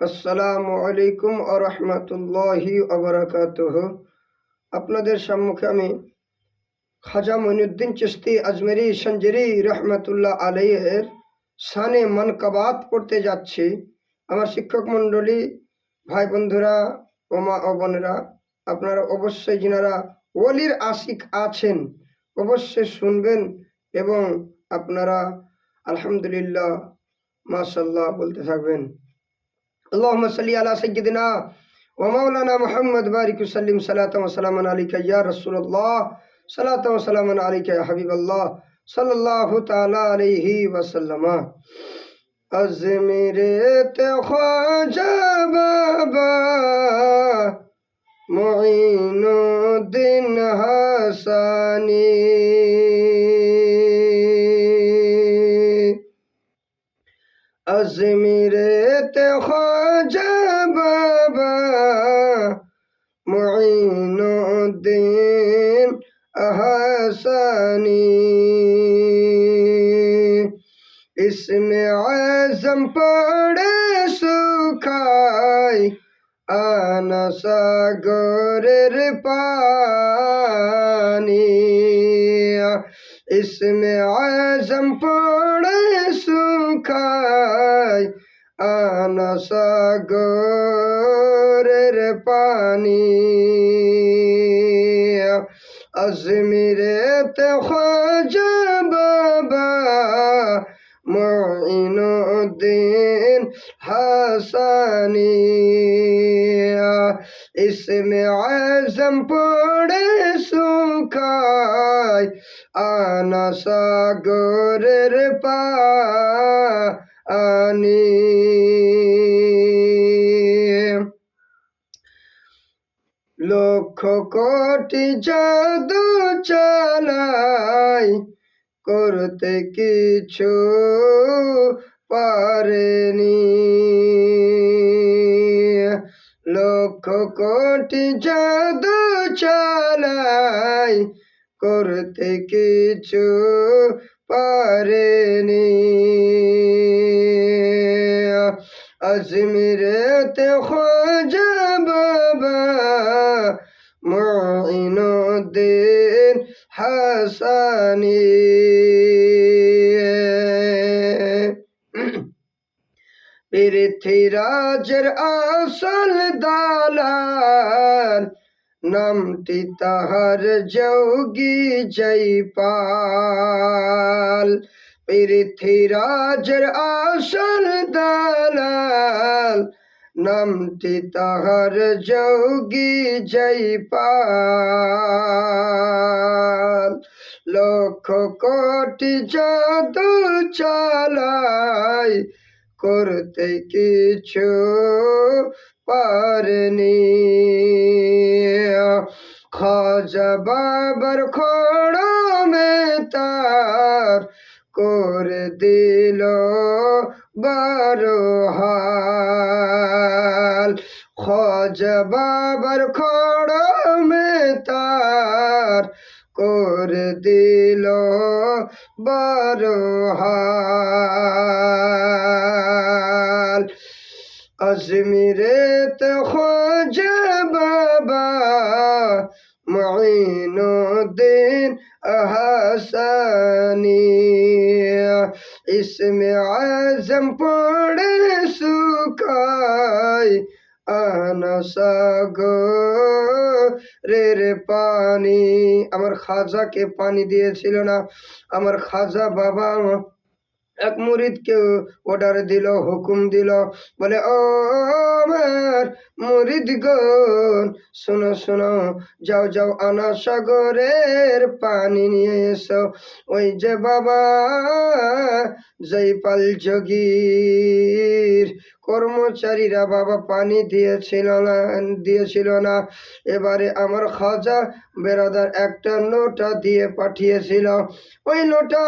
আসসালামু আলাইকুম আ রহমতুল্লাহি আবরাকাতুহ আপনাদের সম্মুখে আমি খাজা মইনুদ্দিন চিস্তি আজমেরি সঞ্জরি রহমতুল্লাহ আলাইয়ের সানে মনকাবাত পড়তে যাচ্ছি। আমার শিক্ষক মণ্ডলী, ভাই বন্ধুরা ও মা ও বোনেরা, আপনারা অবশ্যই যিনারা ওলির আশিক আছেন, অবশ্যই শুনবেন এবং আপনারা আলহামদুলিল্লাহ মাশাল্লাহ বলতে থাকবেন। اللهم صل على سيدنا ومولانا محمد بارك وسلم صلاة وسلام عليك يا رسول الله. صلاة وسلام عليك يا حبيب الله. صلى الله تعالى عليه وسلم. أزمير تخواجا بابا معين الدين حساني أزمير تخواجا الدين أحسني इसमें आजम पड़े सुखाई आना सागर पानी इसमें आजम पड़े सुखाई आना सागरेर पानी अजमेरे ते ख्वाजा बाबा मुइनुद्दीन हसानी इसमें आजम पड़े सुखाय आना सागरेर पानी লক্ষ কোটি জাদু চালাই করতে কিছু পারেনি। লক্ষ কোটি জাদু চালাই করতে কিছু পারেনি। আজমিরেতে খোঁজা বাবা মুঈনুদ্দিন হাসানি। পৃথিরাজের আসল দালাল নামটি তাহার যোগী জয়পাল। পৃথিরাজের আসল দালাল, নামটি তাহার যোগী জয়পাল। লক্ষ কোটি জাদু চালাই করতে কিছু পারনি। খাজা বাবার খড়মে তার করে দিল বারো হাল। খাজা বাবার খড়মে তার করে দিল বারো হাল। আজমিরেতে খোঁজা মঈনুদ্দিন আহসানি ইসমে আজম পড়ে সুখাই রে রে পানি আমার খাজাকে পানি দিয়েছিল না আমার খাজা বাবা এক মুরিদকে অর্ডার দিল, হুকুম দিল, বলে, ও আমার মুরিদ গন শোনো শোনো, যাও যাও আনা সাগরের পানি নিয়ে এসো। ওই যে বাবা জয়পাল যোগীর কর্মচারীরা বাবা পানি দিয়েছিল না দিয়েছিল না। এবারে আমার খাজা বেরাদার একটা নোটা দিয়ে পাঠিয়েছিল। ওই নোটা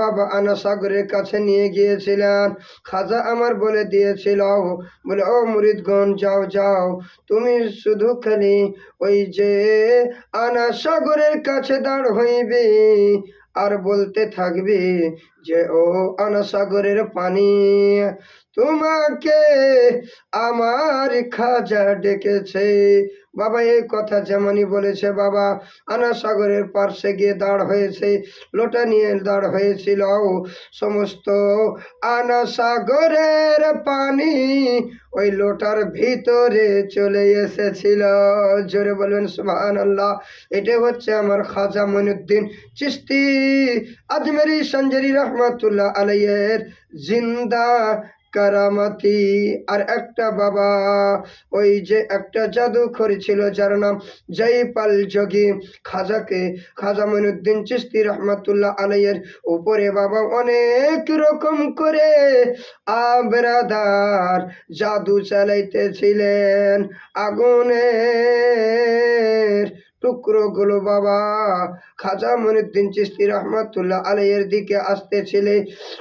বাবা আনা সাগরের কাছে নিয়ে গিয়েছিলেন। খাজা আমার বলে দিয়েছিল, বলে, ও মুরিদগণ, যাও যাও। তুমি শুধু খালি ওই যে আনা সাগরের কাছে দাঁড় হইবে আর বলতে থাকবে যে, ও অনসাগরের পানি। তোমাকে আমার খাজা ডেকেছে। বাবা এই কথা যেমনই বলেছে, বাবা আনা সাগরের পার্শ্বে গিয়ে দাঁড় হয়েছে, লোটা নিয়ে দাঁড় হয়েছিল। সমস্ত আনা সাগরের পানি ওই লোটার ভিতরে চলে এসেছিল। জোরে বলবেন সুবহান আল্লাহ এটা হচ্ছে আমার খাজা মনুদ্দিন চিস্তি আজমেরি সঞ্জরি রহমাতুল্লাহ আলাইয়ের জিন্দা কারামাতি। আর একটা বাবা, ওই যে একটা জাদুঘর ছিল, যার নাম জয়পাল যোগী। খাজাকে, খাজা মইনুদ্দিন চিস্তি রহমাতুল্লাহ আলাইয়ের উপরে বাবা অনেক রকম করে আবরাদার জাদু চালাইতেছিলেন। আগুনের টুকরোগুলো বাবা। খাজা মনুদ্দিন চিস্তি রহমাতুল্লাহ আলাইয়ের দিকে আসতেছিলে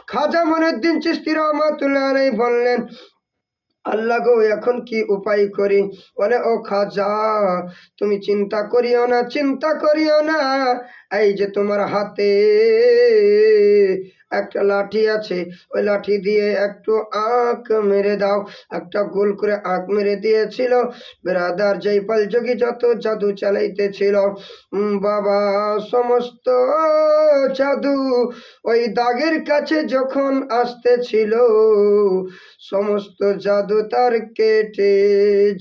খাজা মনুদ্দিন চিস্তি রহমাতুল্লাহ আলাই বললেন, আল্লাহ গো, এখন কি উপায় করি? বলে, ও খাজা, তুমি চিন্তা করিও না, চিন্তা করিও না। এই যে তোমার হাতে একটা লাঠি আছে, ওই লাঠি দিয়ে একটু আঁক মেরে দাও। একটা গোল করে আঁক মেরে দিয়েছিল। ব্রাদার জয়পাল যোগী যত জাদু চালাইতেছিল। বাবা, সমস্ত জাদু ওই দাগের কাছে যখন আসতেছিল, সমস্ত জাদু তার কেটে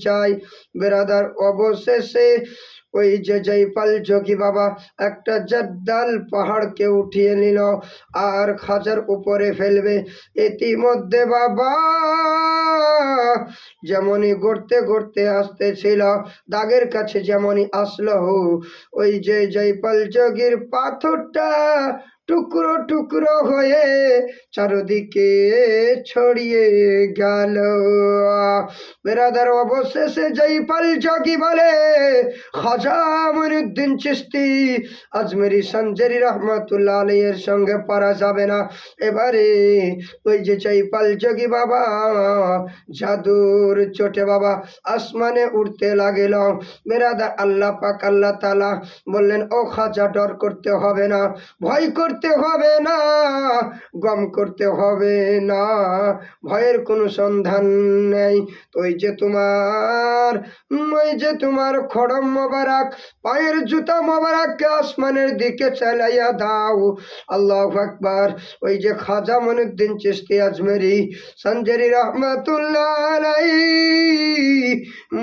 যায়। বেরাদার অবশেষে ওই যে জয়পাল যোগী বাবা? একটা জদ্দাল পাহাড়কে উঠিয়ে নিল আর খাজার উপরে ফেলবে। ইতিমধ্যে বাবা, যেমনই গড়তে গড়তে আসতেছিল, দাগের কাছে যেমনই আসলো, ওই যে জয়পাল যোগীর পাথরটা টুকরো টুকরো হয়ে চারদিকে ছড়িয়ে গেল। বেরাদার অবশেষে জয়পাল যোগী বলে খাজা মইনুদ্দিন চিস্তি আজমেরি সঞ্জেরি রহমতুল্লাহ আলাইয়ের সঙ্গে পারা যাবে না। এবারে ওই যে জয়পাল যোগী বাবা, জাদুর চোটে বাবা আসমানে উঠতে লাগিল। বেরাদার আল্লাহ পাক আল্লাহ তালা বললেন, ও খাজা, ডর করতে হবে না। ভয় করতে হবে না, গম করতে হবে না, ভয়ের কোনো সন্ধান নেই। ওই যে তোমার ওই যে তোমার খড়ম মোবারক, পায়ের জুতা মোবারককে আসমানের দিকে চালাইয়া দাও। আল্লাহ আকবার। ওই যে খাজা মনুদ্দিন চিস্তি আজমেরি, সঞ্জরি রহমাতুল্লাহ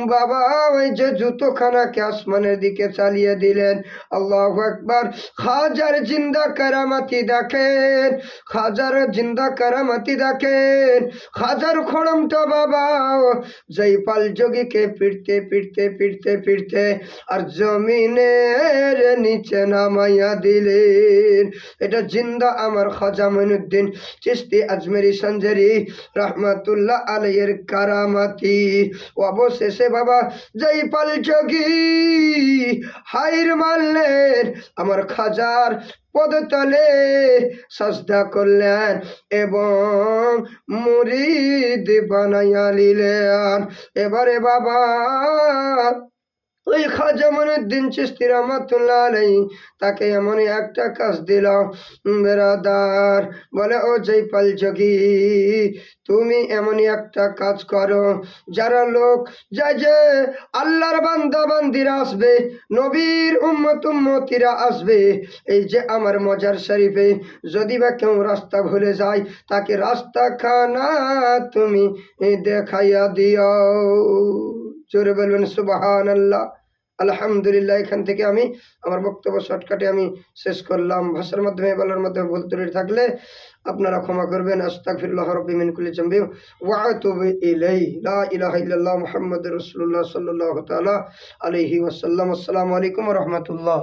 বাবা ওই যে জুতোখানাকে আসমানের দিকে চালিয়ে দিলেন। আল্লাহ আকবার। খাজার জিন্দা কারামাতি দেখেন খাজার জিন্দা কারামাতি দেখেন খাজার খড়মটা বাবা জয়পাল যোগীকে পিটতে পিটতে পিটতে পিটতে আর জমিনের নিচে নামাইয়া দিলেন এটা জিন্দা আমার খাজা মইনুদ্দিন চিস্তি আজমেরি সঞ্জরি রহমাতুল্লাহ আলাইয়ের কারামাতি অবশেষে বাবা জয়পাল যোগী হাইর মারলেন আমার খাজার পদতলে সস্তা করলেন এবং মুরিদ বানাইয়া নিলেন। এবারে বাবা ওই খাজা মনুদ্দিন চিস্তি রহমতুল্লাহ আলাই তাকে এমনই একটা কাজ দিল বেরাদার। বলে, ও জয়পাল যোগী, তুমি এমনই একটা কাজ করো, যারা লোক যায় যে আল্লাহর বান্দা বান্দিরা আসবে, নবীর উম্মত উম্মতিরা আসবে। এই যে আমার মজার শরীফে, যদি বা কেউ রাস্তা ভুলে যায়, তাকে রাস্তা খানা তুমি দেখাইয়া দিও। জোরে বলবেন সুবাহান আল্লাহ আলহামদুলিল্লাহ, এখান থেকে আমি আমার বক্তব্য শর্টকাটে আমি শেষ করলাম। ভাষার মাধ্যমে, বলার মাধ্যমে ভুল ত্রুটি থাকলে আপনারা ক্ষমা করবেন। আস্তাগফিরুল্লাহ রাব্বি মিন কুল্লি ওয়া আতুবু ইলাইহি। ইল্লাল্লাহ মুহাম্মাদুর রাসূলুল্লাহ সাল্লাল্লাহু আলাইহি আসসালামু আলাইকুম রাহমাতুল্লাহ।